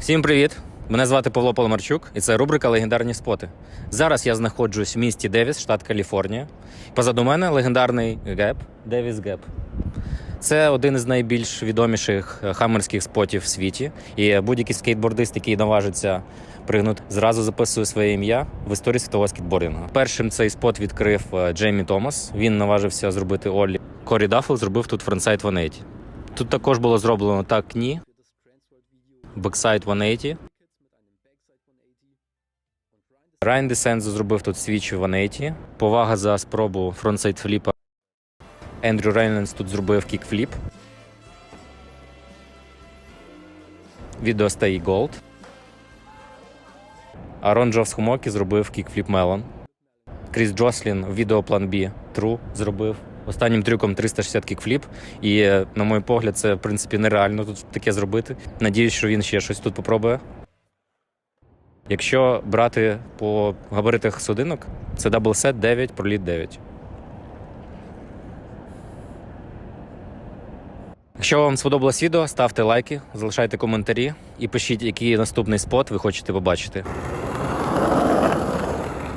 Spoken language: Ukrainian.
Всім привіт! Мене звати Павло Поломарчук, і це рубрика Легендарні споти. Зараз я знаходжусь в місті Девіс, штат Каліфорнія. Позаду мене легендарний геп Девіс Геп. Це один із найбільш відоміших е, хаммерських спотів в світі. І будь-який скейтбордист, який наважиться пригнути, зразу записує своє ім'я в історії світового скейтбордингу. Першим цей спот відкрив е, Джеймі Томас. Він наважився зробити Оллі. Корі Даффл зробив тут фронтсайд 180. Тут також було зроблено так ні. Бексайд 180. Райан Десензо зробив тут свіч 180. Повага за спробу фронтсайд фліпа. Ендрю Рейнленс тут зробив кікфліп. Відео стей Голд. Арон Джовс Хумокі зробив кікфліп Мелон. Кріс Джослін відео план B True зробив. Останнім трюком 360 кікфліп. І, е, на мій погляд, це в принципі нереально тут таке зробити. Надіюсь, що він ще щось тут попробує. Якщо брати по габаритах судинок, це даблсет 9, проліт 9. Якщо вам сподобалось відео, ставте лайки, залишайте коментарі і пишіть, який наступний спот ви хочете побачити.